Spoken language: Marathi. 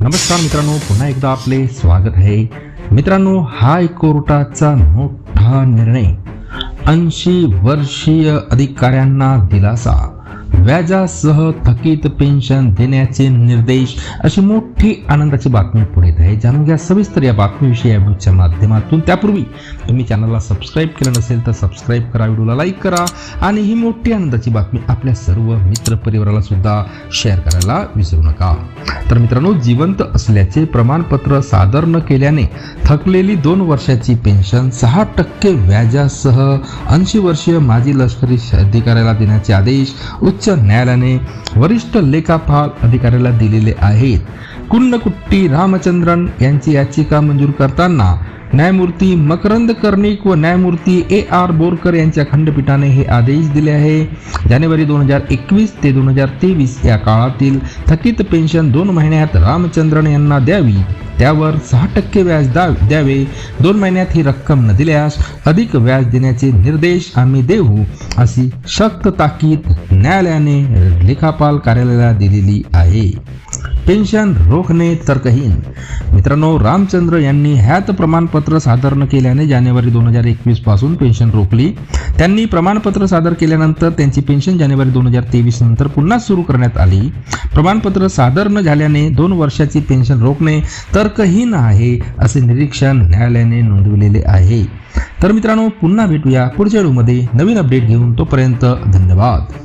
नमस्कार मित्रांनो पुन्हा एकदा आपले स्वागत आहे. मित्रांनो हाय कोर्टाचा मोठा निर्णय. ऐंशी वर्षीय अधिकाऱ्यांना दिलासा. व्याजासह थकीत पेन्शन देण्याचे निर्देश अशी मोठी आनंदाची बातमी पुढे येत आहे. जाणून घ्या सविस्तर या बातमीविषयी या व्हिडिओच्या माध्यमातून. त्यापूर्वी तुम्ही चॅनलला सबस्क्राईब केलं नसेल तर सबस्क्राईब करा व्हिडिओला लाईक करा आणि ही मोठी आनंदाची बातमी आपल्या सर्व मित्रपरिवाराला सुद्धा शेअर करायला विसरू नका. तर मित्रांनो जिवंत असल्याचे प्रमाणपत्र सादर न केल्याने थकलेली दोन वर्षाची पेन्शन सहा टक्के व्याजासह ऐंशी वर्षीय माजी लष्करी अधिकाऱ्याला देण्याचे आदेश उच्च न्यायालयाने वरिष्ठ लेखापाल अधिकाऱ्याला दिलेले आहेत. कुन्नकुट्टी रामचंद्रन यांची याचिका मंजूर करताना न्यायमूर्ती मकरंद कर्णिक व न्यायमूर्ती ए आर बोरकर यांच्या खंडपीठाने हे आदेश दिले आहे. जानेवारी दोन हजार एकवीस ते दोन हजार तेवीस या काळातील थकीत पेन्शन दोन महिन्यात रामचंद्रन यांना द्यावी त्यावर सहा टक्के व्याज दा द्यावे. दोन महिन्यात ही रक्कम न दिल्यास अधिक व्याज देण्याचे निर्देश आम्ही देऊ अशी सक्त ताकीद न्यायालयाने लेखापाल कार्यालयाला दिलेली आहे. पेन्शन रोखणे तर्कहीन. मित्रांनो रामचंद्र यांनी ह्यात प्रमाणपत्र सादर न केल्याने जानेवारी दोन हजार एकवीसपासून पेन्शन रोखली. त्यांनी प्रमाणपत्र सादर केल्यानंतर त्यांची पेन्शन जानेवारी दोन हजार तेवीस नंतर पुन्हा सुरू करण्यात आली. प्रमाणपत्र सादर न झाल्याने दोन वर्षाची पेन्शन रोखणे तर्कहीन आहे असे निरीक्षण न्यायालयाने नोंदविलेले आहे. तर मित्रांनो पुन्हा भेटूया पुढच्या व्हिडिओमध्ये. नवीन अपडेट घेऊन तोपर्यंत धन्यवाद.